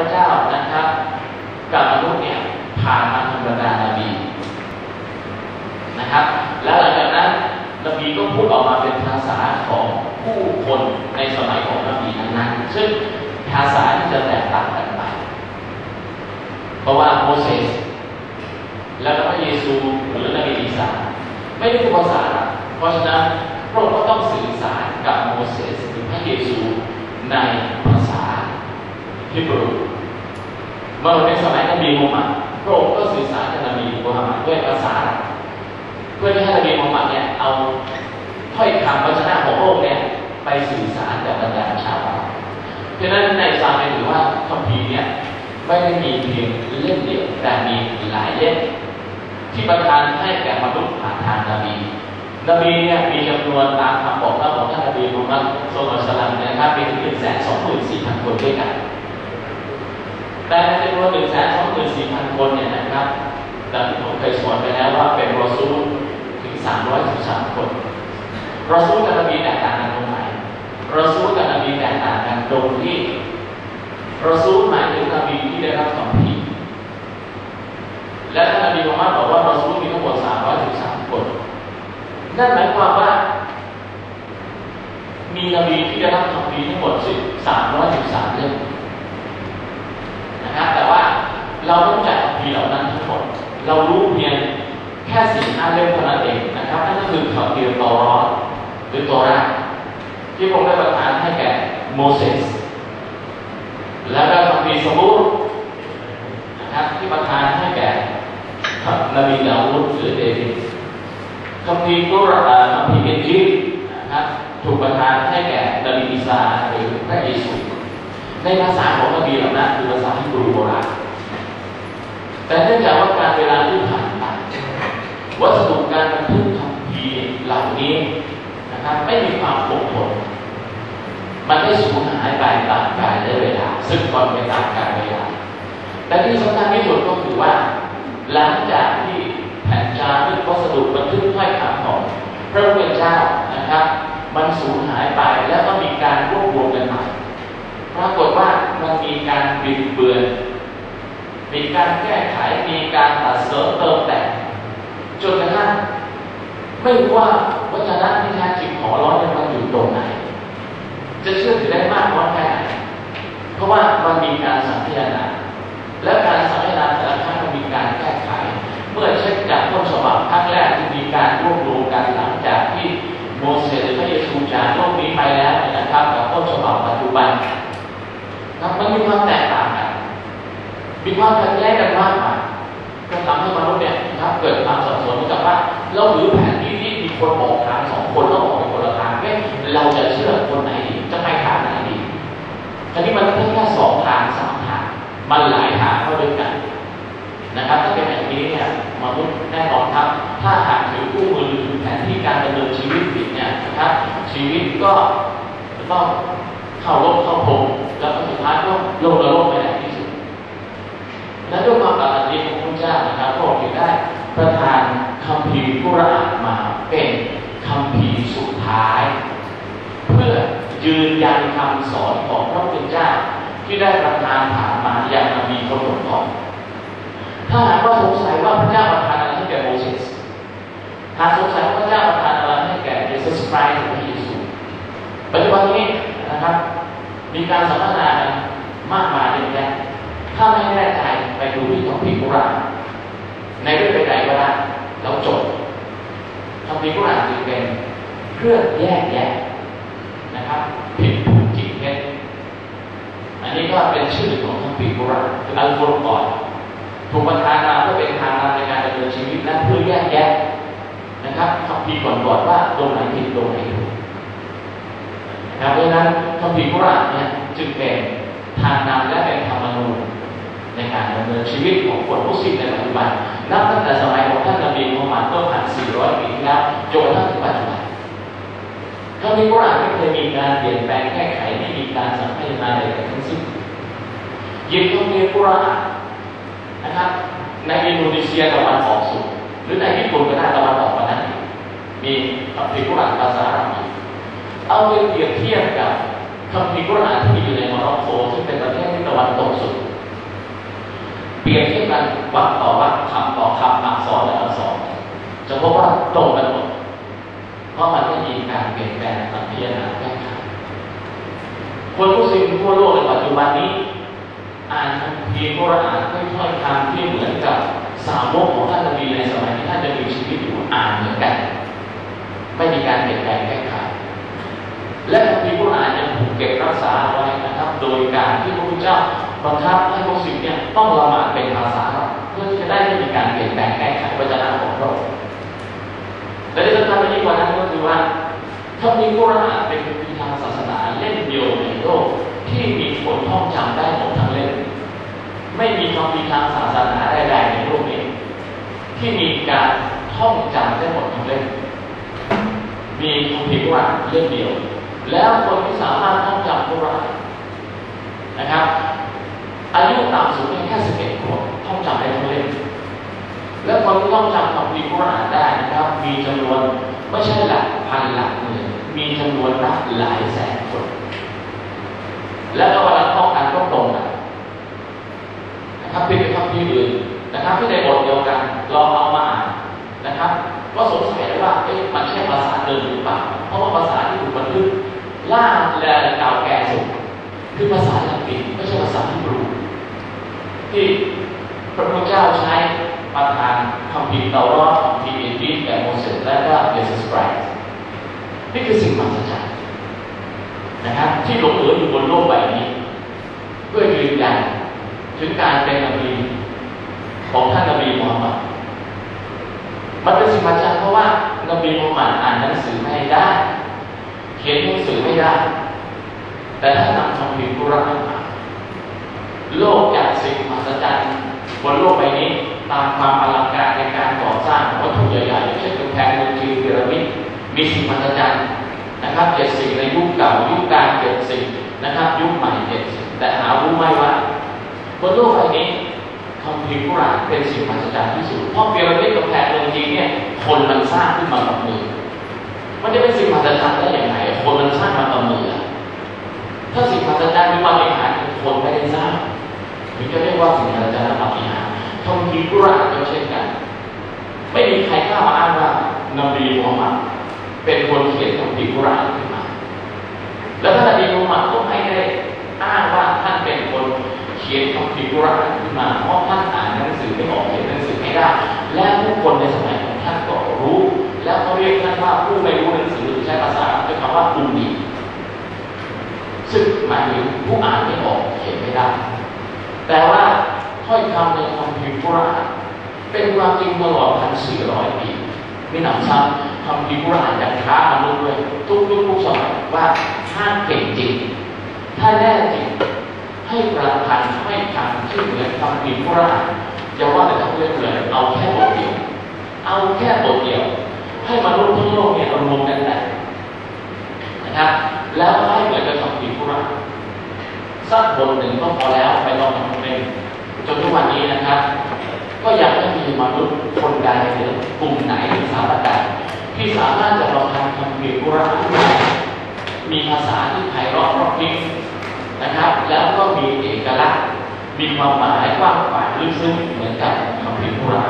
พระเจ้านะครับ กับมนุษย์เนี่ยผ่านมาทางบรรดานาบีนะครับ แล้วหลังจากนั้นนบีก็พูดออกมาเป็นภาษาของผู้คนในสมัยของนบีนั้นๆซึ่งภาษาที่จะแตกต่างกันไป เพราะว่าโมเสสแล้วก็พระเยซูหรือนบีอีสาไม่ได้พูดภาษา เพราะฉะนั้นพระองค์ก็ต้องสื่อสารกับโมเสสหรือพระเยซูใน ฮิบรูเมื่อในสมัยนบีมูฮัมมัดพระองค์ก็สื่อสารกับนบีมูฮัมมัดด้วยภาษา เพื่อที่ให้นบีมูฮัมมัดเนี่ยเอาถ้อยคำวจนะของพระองค์เนี่ยไปสื่อสารกับบรรดาชาวบ้านเพราะฉะนั้นในซามถือว่าคัมภีร์เนี่ยไม่ได้มีเพียงเล่มเดียวแต่มีหลายเล่มที่ประทานให้แก่มนุษย์ผ่านทางนบีนบีเนี่ยมีจำนวนตามคำบอกเล่าของท่านนบีมุฮัมมัดสุลต่านนะครับมีถึงหนึ่งแสนสองหมื่นสี่พันคนด้วยกัน แต่ในจำนวนหนึ่งแสนสองหมื่นสี่พันคนเนี่ยนะครับดังที่ผมเคยสอนไปแล้วว่าเป็นรอซูถึงสามร้อยสิบสามคนรอซูกับนบีแตกต่างกันตรงไหนรอซูกับนบีแตกต่างกันตรงที่รอซูหมายถึงนบีที่ได้รับคำพีและท่านนบีมุฮัมมัดบอกว่ารอซูมีทั้งหมดสามร้อยสิบสามคนนั่นหมายความว่ามีนบีที่ได้รับคำพีทั้งหมดสิบสามร้อยสิบสามเล่มนะครับ แต่ว่า เราต้องจัดคำพีเหล่านั้นทั้งหมด เรารู้เพียงแค่สี่ห้าเล่มเท่านั้นเองนะครับนั่นก็คือคำพีตอรอหรือตอราที่ผมได้ประทานให้แก่โมเสสแล้วก็คำพีสมุรนะครับที่ประทานให้แก่นบีดาวูดหรือเดวิดคำพีกุรอานคำพีเอนจินะครับถูกประทานให้แก่นบีอิสาหรือพระเยซูในภาษาของนบีเหล่านั้นคือภาษาฮิบรูโบราณ แต่เนื่องจากว่าการเวลาที่ผ่านไปวัสดุการบันทึกคำพีเหล่านี้นะครับไม่มีความคงทนมันได้สูญหายไปตามกาลเวลา ซึ่งก่อนไปตามกาลเวลาแต่ที่สำคัญที่สุดก็คือว่า หลังจากที่แผ่นจารึกวัสดุบันทึกถ้อยคำของพระผู้เป็นเจ้านะครับ มันสูญหายไปแล้วก็มีการรวบรวมกันใหม่ปรากฏว่ามันมีการบิดเบือน มีการแก้ไขมีการตัดเสริมเติมแต่งจนกระทั่งไม่รู้ว่าวัจนะที่แท้จริงของร้อนเนี่ยมันอยู่ตรงไหน จะเชื่อถือได้มากน้อยแค่ไหนเพราะว่ามันมีการสังเกตนาและการสังเกตนาแต่ละครั้งมันมีการแก้ไข เมื่อเช็คจากต้นฉบับครั้งแรกที่มีการรวบรวมกันหลังจากที่โมเสสพระเยซูจากโลกนี้ไปแล้วนะครับกับต้นฉบับปัจจุบันมันมีความแตก มีความขัดแย้งกันมากมายก็ทำให้มนุษย์เนี่ยนะครับเกิดความสับสนเหมือนกับว่าเราถือแผนที่ที่มีคนบอกทางสองคนแล้วออกไปคนละทางเอ๊ะเราจะเชื่อคนไหนดีจะไปทางไหนดีทีนี้มันไม่ใช่แค่สองทางสามทางมันหลายทางเข้าด้วยกันนะครับถ้าเป็นอย่างนี้เนี่ยมนุษย์แน่นอนครับ ถ้าหากถือคู่มือหรือแผนที่การดำเนินชีวิตผิดเนี่ยนะครับชีวิตก็จะต้องเข้าลบเข้าพงแล้วก็สุดท้ายก็ลงนรกไปไหน และด้วยความปรารถนาของพระเจ้านะครับพระองค์ได้ประทานคัมภีร์กุรอานมาเป็นคัมภีร์สุดท้าย เพื่อยืนยันคำสอนของพระพุทธเจ้าที่ได้ประทานผ่านมาอย่างนบีคนก่อนถ้าหากว่าสงสัยว่าพระเจ้าประทานอะไรให้แก่โมเสสหากสงสัยว่าพระเจ้าประทานอะไรให้แก่เยซูคริสต์หรือพระเยซูปัจจุบันนี้นะครับ มีการสัมมนากันมากมายเยอะแยะถ้าไม่แน่ใจ ไปดูที่คัมภีกุรานในเรื่องใดก็ได้แล้วจบคัมภีกุรานจึงเป็นเครื่องแยกแยะนะครับผิดถูกจริงเท็จอันนี้ก็เป็นชื่อของคัมภีกุรานคืออัลกุรอานถูกประทานมาเพื่อเป็นทางนำในการดำเนินชีวิตและเพื่อแยกแยะนะครับคัมภีร์ก่อนว่าตรงไหนผิดตรงไหนถูกนะครับเพราะฉะนั้นคัมภีกุรานเนี่ยจึงเป็นทางนำและเป็นธรรมนูญ ในการดำเนินชีวิตของคนมุสลิมในปัจจุบันนับตั้งแต่สมัยของท่านนบีมุฮัมมัดเมื่อผ่าน400ปีที่แล้วจนถึงปัจจุบันคัมภีร์กุรอานไม่เคยมีการเปลี่ยนแปลงแก้ไขไม่มีการสังเกตนาใดๆทั้งสิ้นยิบคัมภีร์กุรอานนะครับในอินโดนีเซียตะวันออกสุดหรือในญี่ปุ่นก็ได้ตะวันออกมานั้นมีคัมภีร์กุรานภาษาอาหรับเอาไปเปรียบเทียบกับคัมภีร์กุรานที่อยู่ในโมร็อกโกซึ่งเป็นประเทศที่ตะวันตกสุด กันวัดต่อวัดคำต่อคำอักษรต่ออักษรจะพบว่าตรงกันหมดเพราะมันไม่มีการเปลี่ยนแปลงการพิจารณาแก้ไขคนมุสลิมทั่วโลกในปัจจุบันนี้ อ่านคัมภีร์กุรอานค่อยๆคำที่เหมือนกับสาวกของท่านนบีในสมัยที่ท่านจะมีชีวิตอยู่อ่านเหมือนกัน ไม่มีการเปลี่ยนแปลงแก้ไขและคัมภีร์กุรอานยังถูกเก็บรักษาไว้นะครับ โดยการที่พระพุทธเจ้าบังคับให้มุสลิมเนี่ยต้องละหมาดเป็นภาษาเแปลงแก้ไขวจนะของพระองค์และที่สำคัญไปยิ่งกว่านั้นก็คือว่าคัมภีร์กุรอานเป็นปีทางศาสนาเล่มเดียวในโลกที่มีคนท่องจำได้หมดทั้งเล่มไม่มีคัมภีทางศาสนาใดๆในโลกนี้ที่มีการท่องจำได้หมดทั้งเล่มมีคัมภีร์กุรอานเล่มเดียว แล้วคนที่สามารถท่องจำกุรอานนะครับอายุต่ำสุดเพียงแค่สิบเอ็ดขวบท่องจำได้ทั้งเล่ม และคนที่ท่องจำคัมภีกุรอานได้นะครับ มีจำนวนไม่ใช่หลักพันหลักหมื่นมีจำนวนนับหลายแสนคน และก็เวลาท่องกันก็ตรงกันนะครับเป็นคัมภีร์อื่นนะครับที่ในบทเดียวกันลองเอามาอ่านนะครับ ก็สงสัยว่าเอ๊ะมันใช่ภาษาเดิมหรือเปล่าเพราะว่าภาษาที่ถูกบันทึกล่าและเก่าแก่สุดคือภาษาลัตินไม่ใช่ภาษาฮิบรูที่พระพุทธเจ้าใช้ ประทานคำพิมพ์เตารอดคำพิมพ์อินดีแก่โมเสสและก็เยซูสไครส์นี่คือสิ่งมหัศจรรย์นะครับที่หลงเหลืออยู่บนโลกใบนี้เพื่อยืนยันถึงการเป็นนบีของท่านนบีมูฮัมมัดมันเป็นสิ่งมหัศจรรย์เพราะว่านบีมูฮัมมัดอ่านหนังสือไม่ได้ เขียนหนังสือไม่ได้ แต่ถ้านำคำพิมพ์กุรอานมาโลกจากสิ่งมหัศจรรย์บนโลกใบนี้ ตามความอลังการในการก่อสร้างวัตถุใหญ่ๆเช่นกำแพงเมืองจีนพีระมิดมีสิ่งมหัศจรรย์นะครับเจ็ดสิ่งในยุคเก่ายุคกลางเจ็ดสิ่งนะครับ ยุคใหม่เจ็ดสิ่งแต่หารู้ไหมว่าบนโลกใบนี้คำพิมพ์กุรานเป็นสิ่งมหัศจรรย์ที่สุดเพราะพีระมิดกำแพงเมืองจีนเนี่ยคนมันสร้างขึ้นมากับมือมันจะเป็นสิ่งมหัศจรรย์ได้อย่างไรคนมันสร้างมากับมือถ้าสิ่งมหัศจรรย์มีปาฏิหายคนไม่ได้สร้างถึงจะเรียกว่าสิ่งมหัศจรรย์และปาฏิหาริ ย์คำพีกุรอาก็เช่นกัน ไม่มีใครกล้ามาอ้างว่านบีมูฮัมมัดเป็นคนเขียนคำพีร์กุรอานขึ้นมา แล้วท่านนบีมูฮัมมัดก็ไม่ได้อ้างว่าท่านเป็นคนเขียนคำพีร์กุรอานขึ้นมาเพราะท่านอ่านหนังสือไม่ออกเขียนหนังสือไม่ได้ และผู้คนในสมัยของท่านก็รู้ แล้วเขาเรียกท่านว่าผู้ไม่รู้หนังสือใช้ภาษาด้วยคำว่าอุมีซึ่งหมายถึงผู้อ่านไม่ออกเขียนไม่ได้ แต่ว่า ถ้อยคำในคำพิมพ์กุราเป็นความจริงตลอดพันสี่ร้อยปีไมีหนำซ้ำคำพิมพ์กุรานยังท้ามนุษย์ด้วยทุกยุคทุกสมัยว่าถ้าเก่งจริง ถ้าแน่จริงให้ประพันธ์ให้คำที่เหมือนคำพิมพ์กุราอย่าว่าแต่ทั้งเรื่องเลยเอาแค่บทเดียว เอาแค่บทเดียว ให้มนุษย์ทั้งโลกเนี่ยรวมกันได้นะครับแล้วให้เหมือนกับคำพิมพ์กุราสักบทหนึ่งก็พอแล้วไปลองทำเป็น นทุกวันนี้นะครับ ก็ยังไม่มีมนุษย์คนใดหรือกลุ่มไหนหรือสถาบันใดที่สามารถจะประพันธ์คำพิมพ์กุรานมีภาษาที่ไพเราะเพราะพริ้งนะครับ แล้วก็มีเอกลักษณ์มีความหมายกว้างขวางลึกซึ้งเหมือนกับคำพิมพ์กุรา